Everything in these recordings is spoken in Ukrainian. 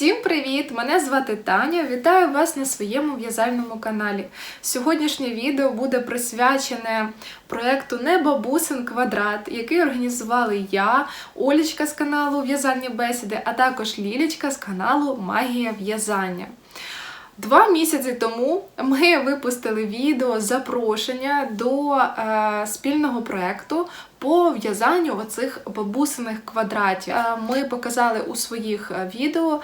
Всім привіт! Мене звати Таня. Вітаю вас на своєму в'язальному каналі. Сьогоднішнє відео буде присвячене проекту Небабусин квадрат, який організували я, Олічка з каналу В'язальні бесіди, а також Лілічка з каналу Магія в'язання. Два місяці тому ми випустили відео запрошення до е, спільного проекту по в'язанню оцих бабусиних квадратів. Е, ми показали у своїх е, відео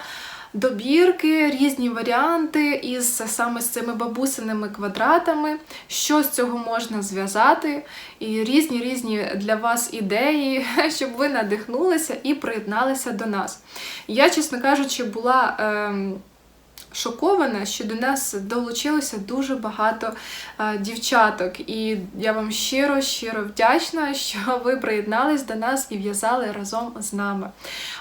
добірки, різні варіанти із саме з цими бабусиними квадратами, що з цього можна зв'язати, і різні різні для вас ідеї, щоб ви надихнулися і приєдналися до нас. Я, чесно кажучи, була. Е, шокована, що до нас долучилося дуже багато е, дівчаток. І я вам щиро, щиро вдячна, що ви приєднались до нас і в'язали разом з нами.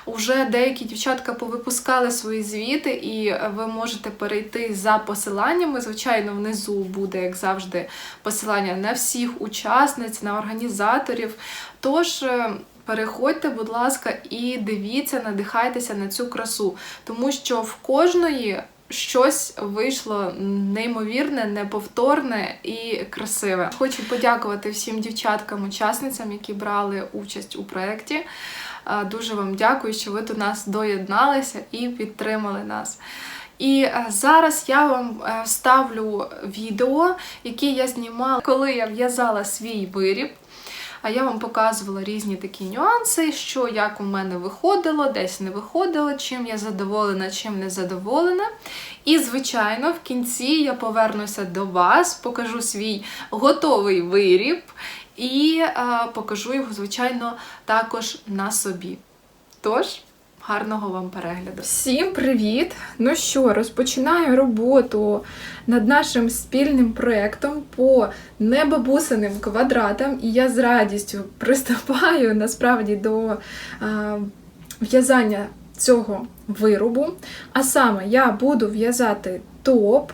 Уже деякі дівчатка повипускали свої звіти, і ви можете перейти за посиланнями. Звичайно, внизу буде, як завжди, посилання на всіх учасниць, на організаторів. Тож. Е, переходьте, будь ласка, і дивіться, надихайтеся на цю красу, тому що в кожної щось вийшло неймовірне, неповторне і красиве. Хочу подякувати всім дівчаткам-учасницям, які брали участь у проєкті. Дуже вам дякую, що ви до нас доєдналися і підтримали нас. І е, зараз я вам е, вставлю відео, яке я знімала, коли я в'язала свій виріб. А я вам показувала різні такі нюанси, що як у мене виходило, десь не виходило, чим я задоволена, чим не задоволена. І, звичайно, в кінці я повернуся до вас, покажу свій готовий виріб і е, покажу його, звичайно, також на собі. Тож. Гарного вам перегляду! Всім привіт! Ну що, розпочинаю роботу над нашим спільним проєктом по небабусиним квадратам, і я з радістю приступаю насправді до в'язання цього виробу. А саме я буду в'язати топ.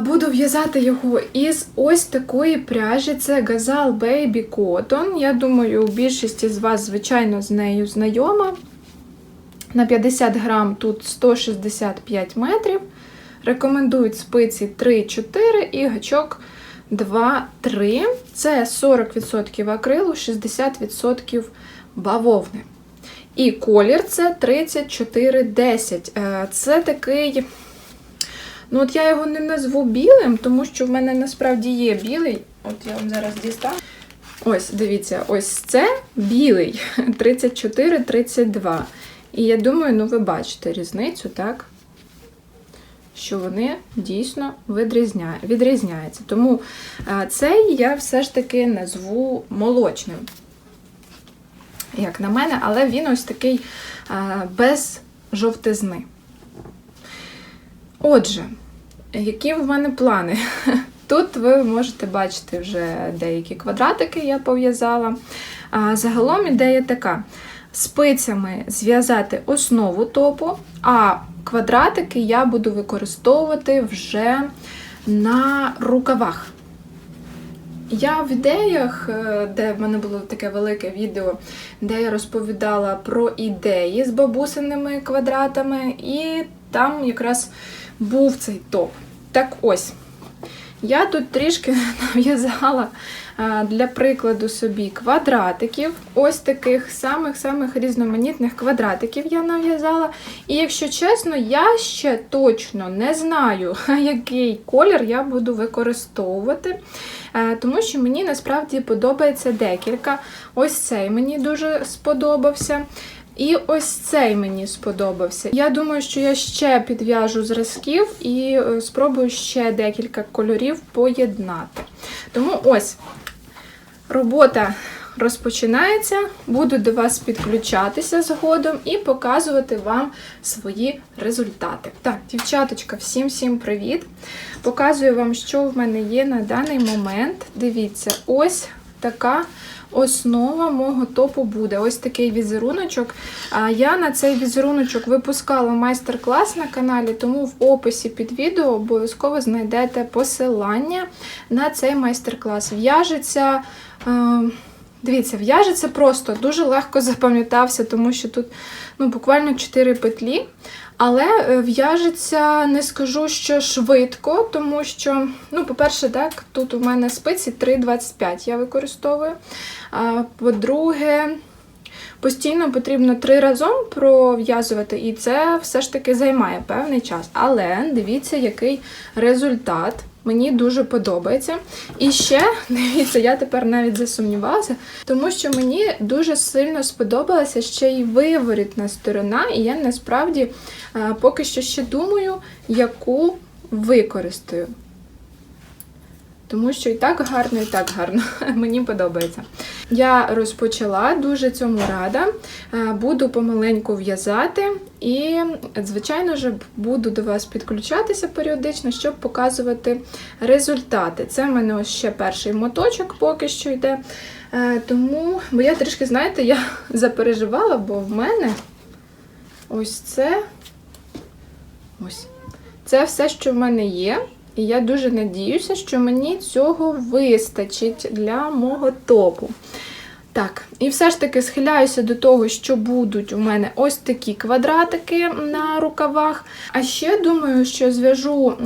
Буду в'язати його із ось такої пряжі. Це Gazal Baby Cotton. Я думаю, більшість з вас, звичайно, з нею знайома. На 50 грам тут 165 метрів. Рекомендують спиці 3-4 і гачок 2-3. Це 40% акрилу, 60% бавовни. І колір це 3410. Е, це такий. Ну, от я його не назву білим, тому що в мене насправді є білий. От я вам зараз дістану. Ось, дивіться, ось це білий 34-32. І я думаю, ну ви бачите різницю, так? Що вони дійсно відрізняються. Тому цей я все ж таки назву молочним, як на мене, але він ось такий без жовтизни. Отже, які в мене плани? Тут ви можете бачити вже деякі квадратики, я пов'язала. Загалом ідея така спицями зв'язати основу топу, а квадратики я буду використовувати вже на рукавах. Я в ідеях, е, де в мене було таке велике відео, де я розповідала про ідеї з бабусиними квадратами, і там якраз був цей топ. Так ось, я тут трішки нав'язала для прикладу собі квадратиків. Ось таких самих-самих різноманітних квадратиків я нав'язала. І якщо чесно, я ще точно не знаю, який колір я буду використовувати. Тому що мені насправді подобається декілька. Ось цей мені дуже сподобався. І ось цей мені сподобався. Я думаю, що я ще підв'яжу зразків і е, спробую ще декілька кольорів поєднати. Тому ось робота розпочинається, буду до вас підключатися згодом і показувати вам свої результати. Так, дівчаточка, всім-всім привіт! Показую вам, що в мене є на даний момент. Дивіться, ось така основа мого топу буде. Ось такий візеруночок. Я на цей візеруночок випускала майстер-клас на каналі, тому в описі під відео обов'язково знайдете посилання на цей майстер-клас. В'яжеться. Дивіться, в'яжеться просто дуже легко запам'ятався, тому що тут ну, буквально 4 петлі. Але е, в'яжеться, не скажу, що швидко, тому що, ну, по-перше, так, тут у мене спиці 3,25 я використовую. По-друге, постійно потрібно три разом пров'язувати, і це все ж таки займає певний час. Але дивіться, який результат. Мені дуже подобається. І ще, дивіться, я тепер навіть засумнівалася, тому що мені дуже сильно сподобалася ще й виворітна сторона, і я насправді е, поки що ще думаю, яку використаю. Тому що і так гарно, і так гарно. Мені подобається. Я розпочала, дуже цьому рада. Е, Буду помаленьку в'язати і, звичайно ж, буду до вас підключатися періодично, щоб показувати результати. Це в мене ось ще перший моточок поки що йде. Е, Тому, бо я трішки, знаєте, я запереживала, бо в мене ось це. Ось. Це все, що в мене є. І я дуже надіюся, що мені цього вистачить для мого топу. Так, і все ж таки схиляюся до того, що будуть у мене ось такі квадратики на рукавах. А ще думаю, що зв'яжу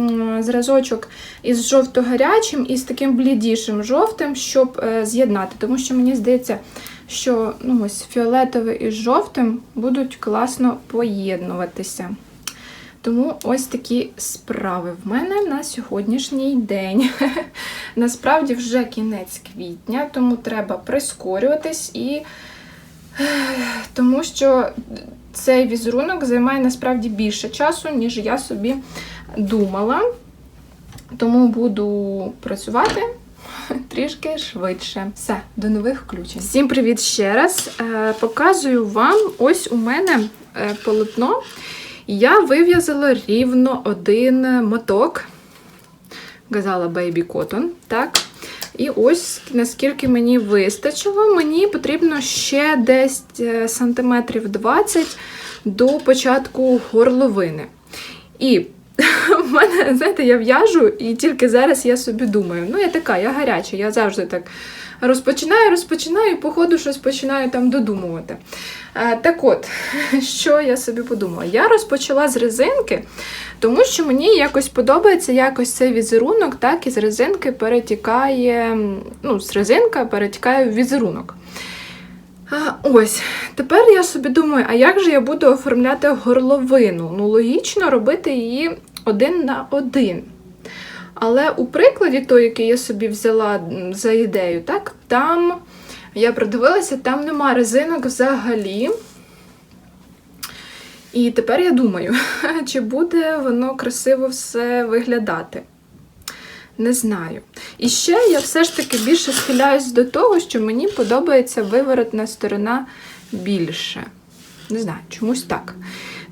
зразочок із жовто-гарячим і з таким блідішим жовтим, щоб е, з'єднати. Тому що мені здається, що ну, ось фіолетовий із жовтим будуть класно поєднуватися. Тому ось такі справи в мене на сьогоднішній день. Насправді вже кінець квітня, тому треба прискорюватись і тому що цей візерунок займає насправді більше часу, ніж я собі думала. Тому буду працювати трішки швидше. Все, до нових включень. Всім привіт ще раз. Е, Показую вам ось у мене е, полотно. Я вив'язала рівно один моток. Казала Baby Cotton, так. І ось наскільки мені вистачило, мені потрібно ще десь е, сантиметрів 20 до початку горловини. І в мене, знаєте, я в'яжу, і тільки зараз я собі думаю, ну я така, я гаряча, я завжди так розпочинаю, розпочинаю, і по ходу щось починаю там додумувати. Е, Так от, що я собі подумала? Я розпочала з резинки, тому що мені якось подобається якось цей візерунок, так, і з резинки перетікає, ну, з резинка перетікає в візерунок. Ось, тепер я собі думаю, а як же я буду оформляти горловину? Ну, логічно робити її один на один. Але у прикладі, той, який я собі взяла за ідею, так, там я придивилася, там нема резинок взагалі. І тепер я думаю, чи буде воно красиво все виглядати. Не знаю. І ще я все ж таки більше схиляюсь до того, що мені подобається виворотна сторона більше. Не знаю, чомусь так.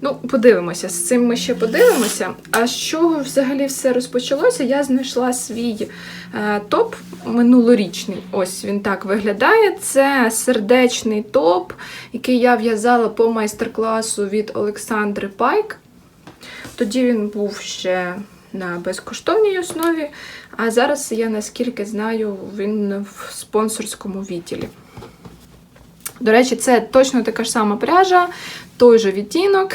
Ну, подивимося, з цим ми ще подивимося. А з чого взагалі все розпочалося? Я знайшла свій е, топ минулорічний. Ось він так виглядає. Це сердечний топ, який я в'язала по майстер-класу від Олександри Пайк. Тоді він був ще на безкоштовній основі, а зараз, я наскільки знаю, він в спонсорському відділі. До речі, це точно така ж сама пряжа, той же відтінок.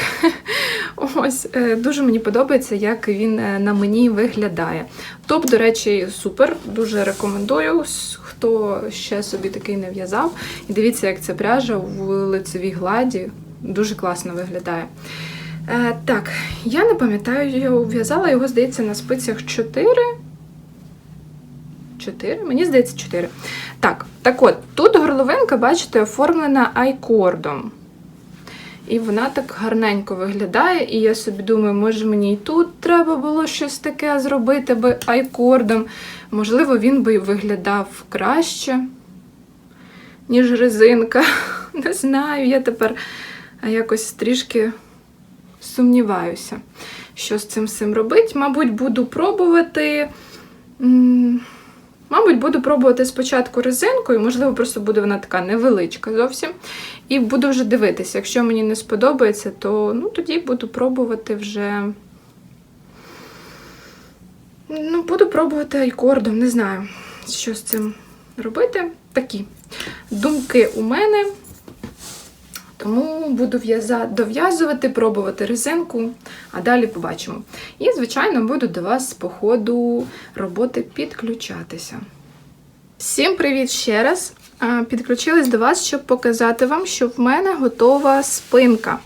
Ось, е, Дуже мені подобається, як він е, на мені виглядає. Топ, до речі, супер, дуже рекомендую, хто ще собі такий не в'язав. І дивіться, як ця пряжа в лицевій гладі дуже класно виглядає. Е, Так, я не пам'ятаю, я в'язала його, здається, на спицях 4. 4? Мені здається, 4. Так, так от, тут горловинка, бачите, оформлена айкордом. І вона так гарненько виглядає. І я собі думаю, може мені і тут треба було щось таке зробити би айкордом. Можливо, він би виглядав краще, ніж резинка. Не знаю, я тепер якось трішки сумніваюся, що з цим всім робити. Мабуть, буду пробувати. Мабуть, буду пробувати спочатку резинкою, можливо, просто буде вона така невеличка зовсім. І буду вже дивитися. Якщо мені не сподобається, то ну, тоді буду пробувати вже. Ну, буду пробувати айкордом, не знаю, що з цим робити. такі думки у мене. Тому буду дов'язувати, пробувати резинку, а далі побачимо. І, звичайно, буду до вас по ходу роботи підключатися. Всім привіт ще раз! Підключилась до вас, щоб показати вам, що в мене готова спинка.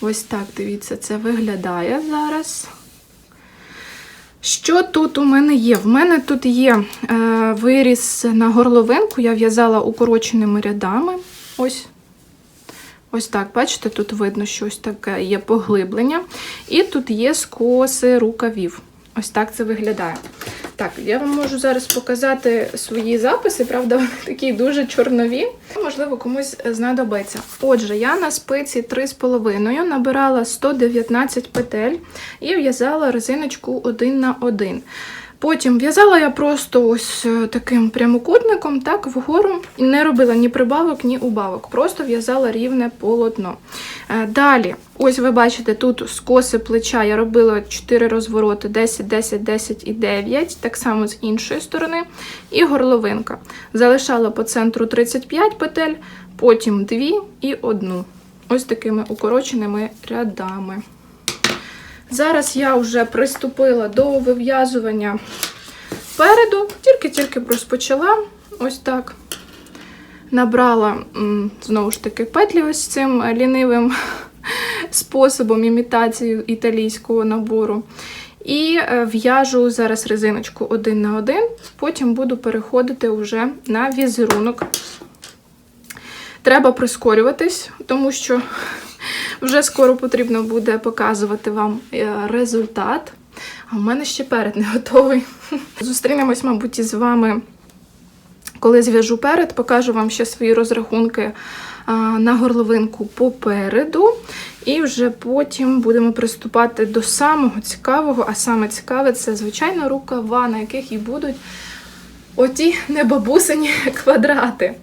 Ось так, дивіться, це виглядає зараз. Що тут у мене є? В мене тут є е, виріз на горловинку, я в'язала укороченими рядами. Ось. Ось так, бачите, тут видно, що ось таке є поглиблення. І тут є скоси рукавів. Ось так це виглядає. Так, я вам можу зараз показати свої записи, правда, вони такі дуже чорнові. Можливо, комусь знадобиться. Отже, я на спиці 3,5 набирала 119 петель і в'язала резиночку 1 на 1. Потім в'язала я просто ось е, таким прямокутником, так, вгору, не робила ні прибавок, ні убавок. Просто в'язала рівне полотно. Е, Далі, ось ви бачите, тут скоси плеча я робила 4 розвороти: 10, 10, 10 і 9, так само з іншої сторони. І горловинка. Залишала по центру 35 петель, потім 2 і 1. Ось такими укороченими рядами. Зараз я вже приступила до вив'язування переду, тільки-тільки розпочала. Ось так. Набрала, знову ж таки, петлі ось цим лінивим способом імітації італійського набору. І е, в'яжу зараз резиночку один на один, потім буду переходити вже на візерунок. Треба прискорюватись, тому що вже скоро потрібно буде показувати вам е, результат. А в мене ще перед не готовий. Зустрінемось, мабуть, із вами, коли зв'яжу перед, покажу вам ще свої розрахунки на горловинку попереду. І вже потім будемо приступати до самого цікавого, а саме цікаве це, звичайно, рукава, на яких і будуть оті небабусині квадрати.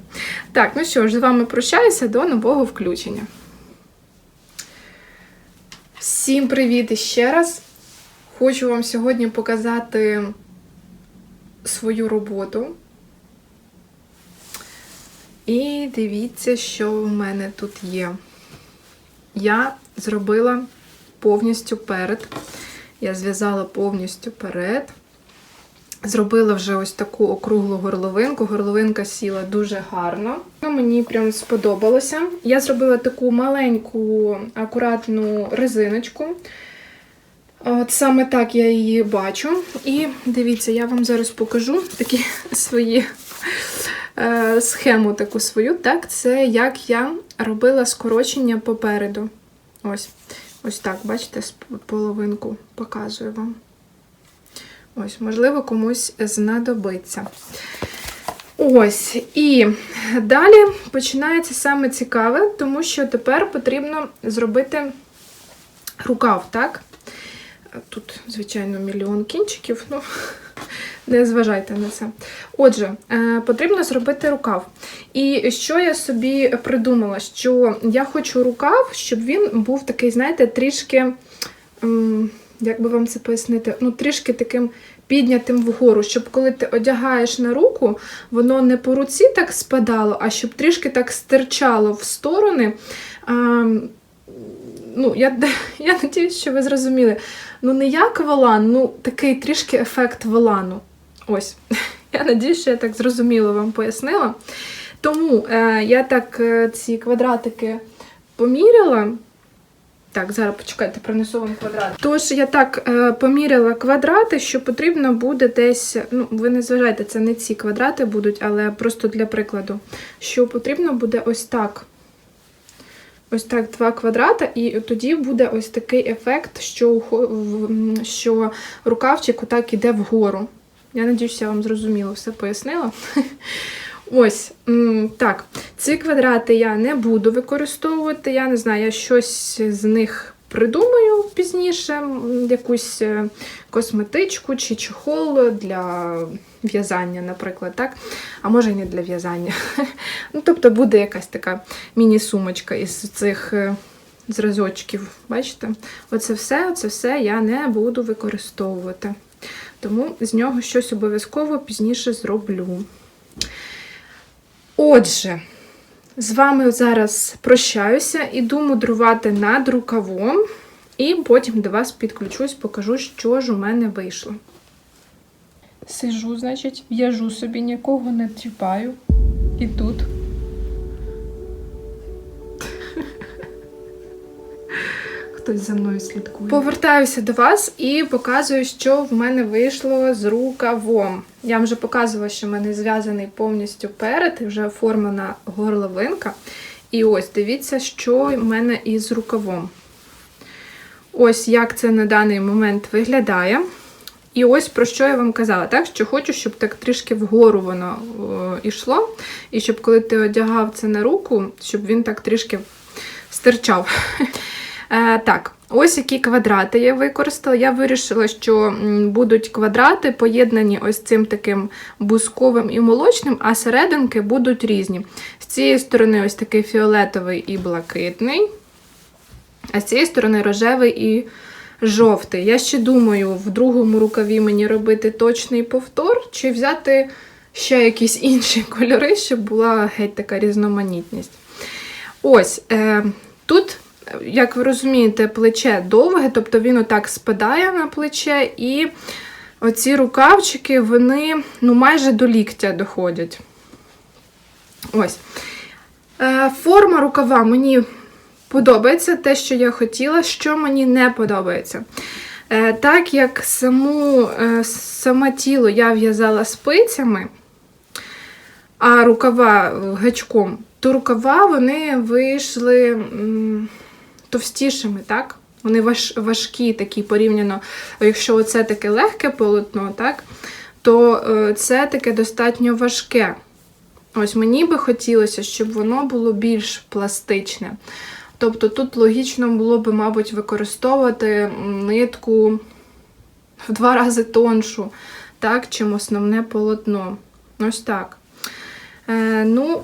Так, ну що ж, з вами прощаюся до нового включення. Всім привіт іще раз. Хочу вам сьогодні показати свою роботу. І дивіться, що в мене тут є. Я зробила повністю перед. Я зв'язала повністю перед. Зробила вже ось таку округлу горловинку. Горловинка сіла дуже гарно. Мені прям сподобалося. Я зробила таку маленьку, акуратну резиночку. От саме так я її бачу. І дивіться, я вам зараз покажу такі свої е, схему таку свою. Так, це як я робила скорочення попереду. Ось, ось так, бачите, половинку показую вам. Ось, можливо, комусь знадобиться. Ось, і далі починається саме цікаве, тому що тепер потрібно зробити рукав, так? Тут, звичайно, мільйон кінчиків, ну, не зважайте на це. Отже, е, потрібно зробити рукав. І що я собі придумала? Що я хочу рукав, щоб він був такий, знаєте, трішки. Як би вам це пояснити, ну трішки таким піднятим вгору, щоб коли ти одягаєш на руку, воно не по руці так спадало, а щоб трішки так стирчало в сторони. А, ну, Я я надіюсь, що ви зрозуміли. Ну, не як волан, ну такий трішки ефект волану. Ось. Я надіюсь, що я так зрозуміло вам пояснила. Тому е, я так е, ці квадратики поміряла. Так, зараз почекайте, принесу вам квадрат. Тож я так е, поміряла квадрати, що потрібно буде десь. Ну, ви не зважайте, це не ці квадрати будуть, але просто для прикладу, що потрібно буде ось так. Ось так два квадрата, і тоді буде ось такий ефект, що, що рукавчик отак іде вгору. Я надіюся, я вам зрозуміло все пояснила. Ось так. Ці квадрати я не буду використовувати. Я не знаю, я щось з них придумаю пізніше, якусь е, косметичку чи чохол для в'язання, наприклад, так? А може і не для в'язання. Ну, тобто буде якась така міні-сумочка із цих е, зразочків. Бачите? Оце все, оце все я не буду використовувати. Тому з нього щось обов'язково пізніше зроблю. Отже, з вами зараз прощаюся, іду мудрувати над рукавом, і потім до вас підключусь, покажу, що ж у мене вийшло. Сижу, значить, в'яжу собі, нікого не тіпаю. І тут. Хтось за мною слідкує. Повертаюся до вас і показую, що в мене вийшло з рукавом. Я вже показувала, що в мене зв'язаний повністю перед вже оформлена горловинка. І ось дивіться, що в мене із рукавом. Ось як це на даний момент виглядає. І ось про що я вам казала, так? Що хочу, щоб так трішки вгору воно о, йшло. І щоб коли ти одягав це на руку, щоб він так трішки стирчав. Е, так, ось які квадрати я використала. Я вирішила, що будуть квадрати поєднані ось цим таким бусковим і молочним, а серединки будуть різні. З цієї сторони ось такий фіолетовий і блакитний, а з цієї сторони рожевий і жовтий. Я ще думаю, в другому рукаві мені робити точний повтор, чи взяти ще якісь інші кольори, щоб була геть така різноманітність. Ось е, тут, як ви розумієте, плече довге, тобто він отак спадає на плече, і оці рукавчики, вони ну, майже до ліктя доходять. Ось. Е, форма рукава мені подобається те, що я хотіла, що мені не подобається. Е, так як саму, е, саме тіло я в'язала спицями, а рукава гачком, то рукава вони вийшли товстішими, так? Вони важ, важкі такі порівняно, якщо оце таке легке полотно, так? то е, це таке достатньо важке. Ось мені би хотілося, щоб воно було більш пластичне. Тобто тут логічно було би, мабуть, використовувати нитку в два рази тоншу, так, чим основне полотно. Ось так. Е, ну,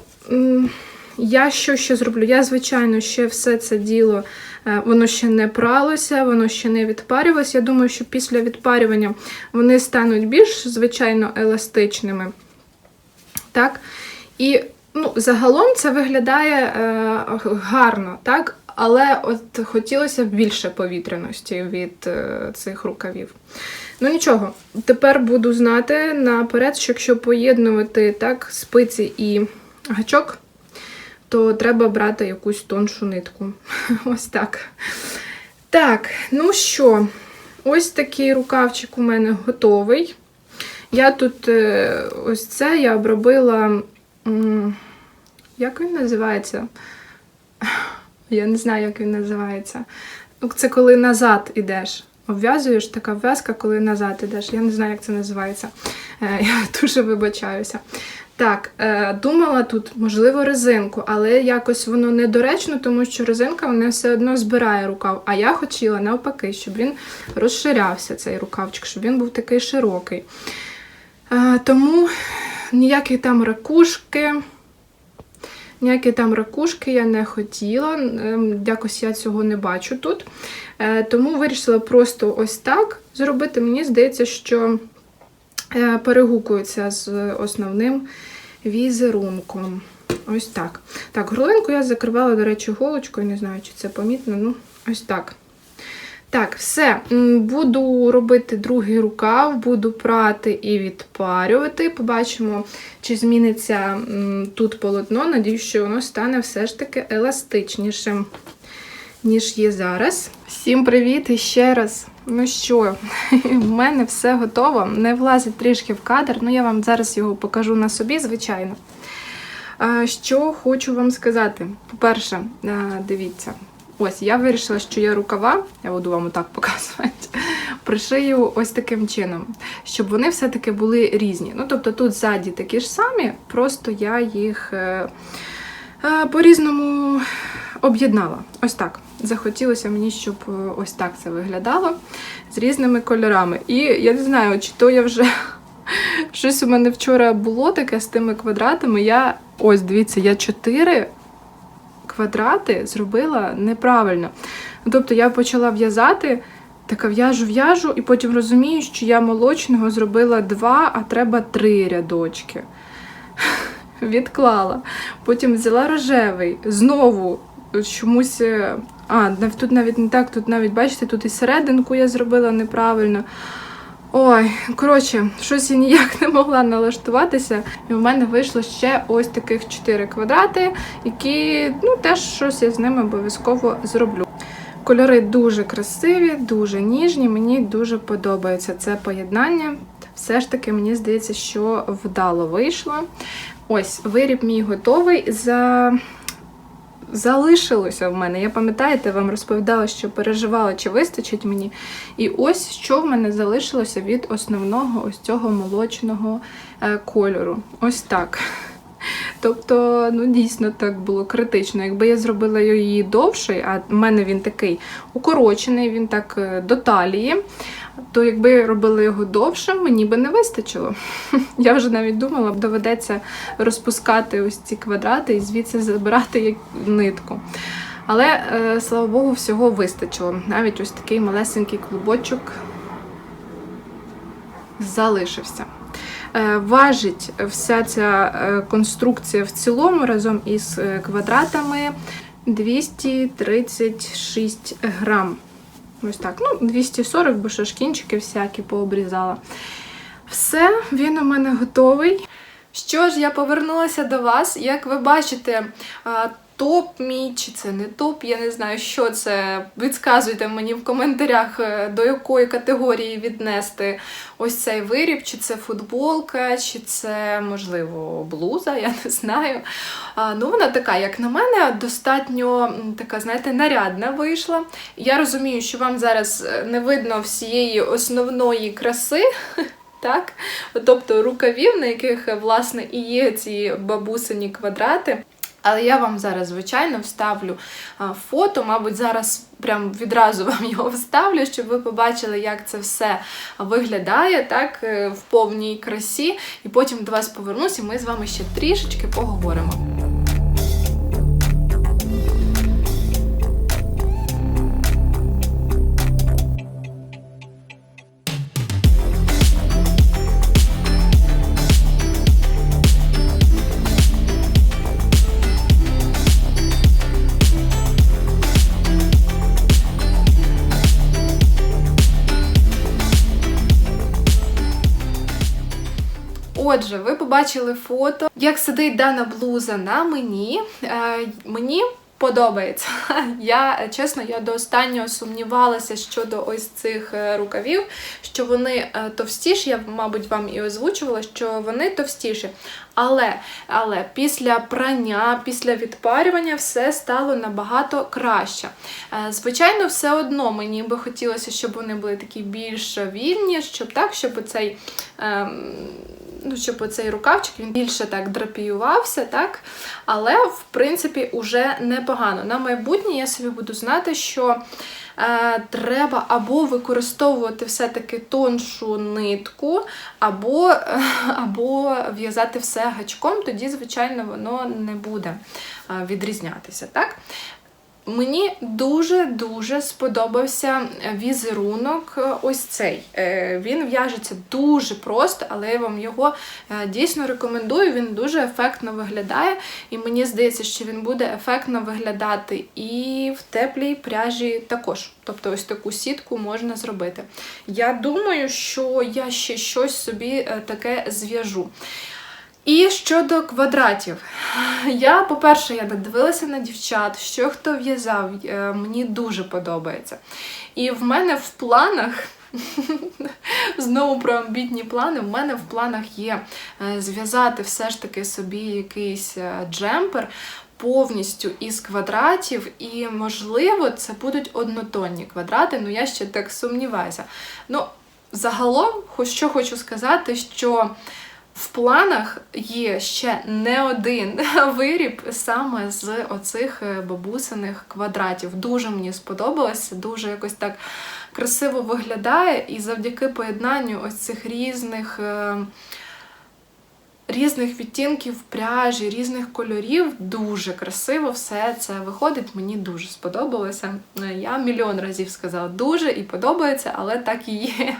я що ще зроблю? Я, звичайно, ще все це діло, е, воно ще не пралося, воно ще не відпарювалося. Я думаю, що після відпарювання вони стануть більш, звичайно, еластичними. Так? І ну, загалом це виглядає е, гарно, так? Але от хотілося б більше повітряності від е, цих рукавів. Ну нічого, тепер буду знати наперед, що якщо поєднувати так, спиці і гачок, то треба брати якусь тоншу нитку. Ось так. Так, ну що, ось такий рукавчик у мене готовий. Я тут е, ось це я обробила. Як він називається? Я не знаю, як він називається. Ну, Це коли назад ідеш. Обв'язуєш така в'язка, коли назад ідеш. Я не знаю, як це називається. Е, Я дуже вибачаюся. Так, е, думала тут, можливо, резинку, але якось воно недоречно, тому що резинка вона все одно збирає рукав. А я хотіла навпаки, щоб він розширявся, цей рукавчик, щоб він був такий широкий. Е, Тому ніякі там ракушки. Ніякі там ракушки я не хотіла, ем, якось я цього не бачу тут. Е, Тому вирішила просто ось так зробити. Мені здається, що перегукується з основним візерунком. Ось так. Так, горлинку я закривала, до речі, голочкою, не знаю, чи це помітно. Ну, ось так. Так, все. Буду робити другий рукав, буду прати і відпарювати. Побачимо, чи зміниться тут полотно. Надіюсь, що воно стане все ж таки еластичнішим, ніж є зараз. Всім привіт і ще раз. Ну що, в мене все готово. Не влазить трішки в кадр, ну я вам зараз його покажу на собі, звичайно. Що хочу вам сказати. По-перше, дивіться, ось я вирішила, що я рукава, я буду вам отак показувати, пришию ось таким чином, щоб вони все-таки були різні. Ну, тобто тут ззаді такі ж самі, просто я їх е, по-різному об'єднала. Ось так. Захотілося мені, щоб е, ось так це виглядало з різними кольорами. І я не знаю, чи то я вже щось у мене вчора було таке з тими квадратами. Я ось дивіться, я чотири квадрати зробила неправильно. Тобто я почала в'язати, така в'яжу, в'яжу, і потім розумію, що я молочного зробила два, а треба три рядочки. відклала. Потім взяла рожевий, знову чомусь. е, А, тут навіть не так, тут навіть, бачите, тут і серединку я зробила неправильно. Ой, коротше, щось я ніяк не могла налаштуватися. І в мене вийшло ще ось таких 4 квадрати, які, ну, теж щось я з ними обов'язково зроблю. Кольори дуже красиві, дуже ніжні. Мені дуже подобається це поєднання. Все ж таки, мені здається, що вдало вийшло. Ось, виріб мій готовий. За... Залишилося в мене. Я пам'ятаєте, вам розповідала, що переживала, чи вистачить мені. І ось що в мене залишилося від основного ось цього молочного е, кольору. Ось так. Тобто, ну дійсно так було критично. Якби я зробила її довший, а в мене він такий укорочений, він так е, до талії, то якби я робила його довшим, мені би не вистачило. Я вже навіть думала, доведеться розпускати ось ці квадрати і звідси забирати як нитку. Але, е, слава Богу, всього вистачило. Навіть ось такий малесенький клубочок залишився. Е, Важить вся ця е, конструкція в цілому разом із е, квадратами 236 грам. Ось так. Ну, 240, бо шашкінчики всякі пообрізала. Все, він у мене готовий. Що ж, я повернулася до вас. Як ви бачите, топ мій, чи це не топ, я не знаю, що це. Підказуйте мені в коментарях, е, до якої категорії віднести ось цей виріб, чи це футболка, чи це, можливо, блуза, я не знаю. Ну, вона така, як на мене, достатньо така, знаєте, нарядна вийшла. Я розумію, що вам зараз е, не видно всієї основної краси. Так? Тобто рукавів, на яких, власне, і є ці бабусині квадрати. Але я вам зараз, звичайно, вставлю фото, мабуть, зараз прям відразу вам його вставлю, щоб ви побачили, як це все виглядає так, е, в повній красі. І потім до вас повернусь, і ми з вами ще трішечки поговоримо. Отже, ви побачили фото, як сидить дана блуза на мені. Е, мені подобається. Я чесно, я до останнього сумнівалася щодо ось цих е, рукавів, що вони е, товстіші. Я, мабуть, вам і озвучувала, що вони товстіші. Але, але після прання, після відпарювання все стало набагато краще. Звичайно, все одно мені би хотілося, щоб вони були такі більш вільні, щоб так, щоб цей. Ем, ну, щоб оцей рукавчик він більше так драпіювався, так? Але, в принципі, уже непогано. На майбутнє я собі буду знати, що е, треба або використовувати все-таки тоншу нитку, або, е, або в'язати все гачком, тоді, звичайно, воно не буде е, відрізнятися. так? Мені дуже-дуже сподобався візерунок е, ось цей. Е, Він в'яжеться дуже просто, але я вам його е, дійсно рекомендую. Він дуже ефектно виглядає, і мені здається, що він буде ефектно виглядати і в теплій пряжі також. Тобто ось таку сітку можна зробити. Я думаю, що я ще щось собі е, таке зв'яжу. І щодо квадратів, я, по-перше, я дивилася на дівчат, що хто в'язав, е, мені дуже подобається. І в мене в планах, знову про амбітні плани, в мене в планах є е, зв'язати все ж таки собі якийсь е, джемпер повністю із квадратів, і, можливо, це будуть однотонні квадрати, ну я ще так сумніваюся. Ну, загалом, що хочу сказати, що. В планах є ще не один виріб саме з оцих е, бабусиних квадратів. Дуже мені сподобалося, дуже якось так красиво виглядає, і завдяки поєднанню ось цих різних. е, Різних відтінків пряжі, різних кольорів, дуже красиво все це виходить. Мені дуже сподобалося. Е, Я мільйон разів сказала дуже і подобається, але так і є.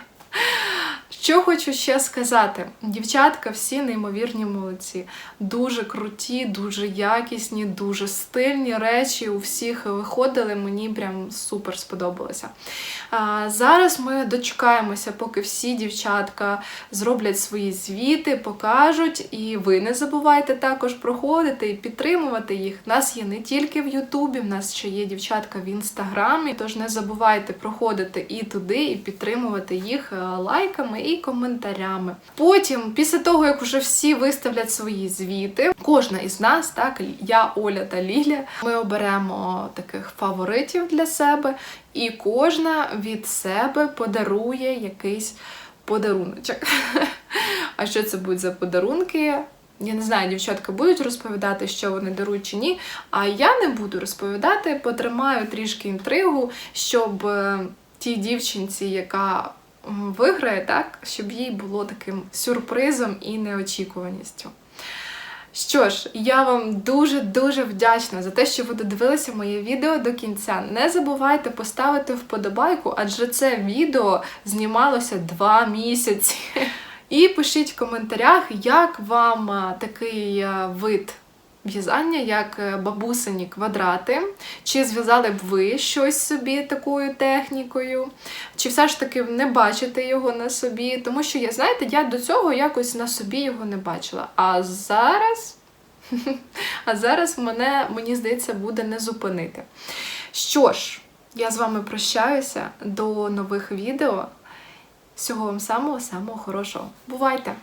Що хочу ще сказати: дівчатка всі неймовірні молодці, дуже круті, дуже якісні, дуже стильні речі. У всіх виходили. Мені прям супер сподобалося. А, зараз ми дочекаємося, поки всі дівчатка зроблять свої звіти, покажуть. І ви не забувайте також проходити і підтримувати їх. Нас є не тільки в Ютубі, в нас ще є дівчатка в інстаграмі. Тож не забувайте проходити і туди, і підтримувати їх лайками і коментарями. Потім, після того, як уже всі виставлять свої звіти, кожна із нас, так, я, Оля та Ліля, ми оберемо таких фаворитів для себе, і кожна від себе подарує якийсь подаруночок. А що це будуть за подарунки? Я не знаю, дівчатка будуть розповідати, що вони дарують чи ні. А я не буду розповідати, потримаю трішки інтригу, щоб е, тій дівчинці, яка виграє, так, щоб їй було таким сюрпризом і неочікуваністю. Що ж, я вам дуже-дуже вдячна за те, що ви додивилися моє відео до кінця. Не забувайте поставити вподобайку, адже це відео знімалося два місяці. І пишіть в коментарях, як вам такий вид в'язання, як е, бабусині квадрати. Чи зв'язали б ви щось собі такою технікою, чи все ж таки не бачите його на собі. Тому що, я, знаєте, я до цього якось на собі його не бачила. А зараз. А зараз мене, мені здається, буде не зупинити. Що ж, я з вами прощаюся до нових відео. Всього вам самого-самого хорошого. Бувайте!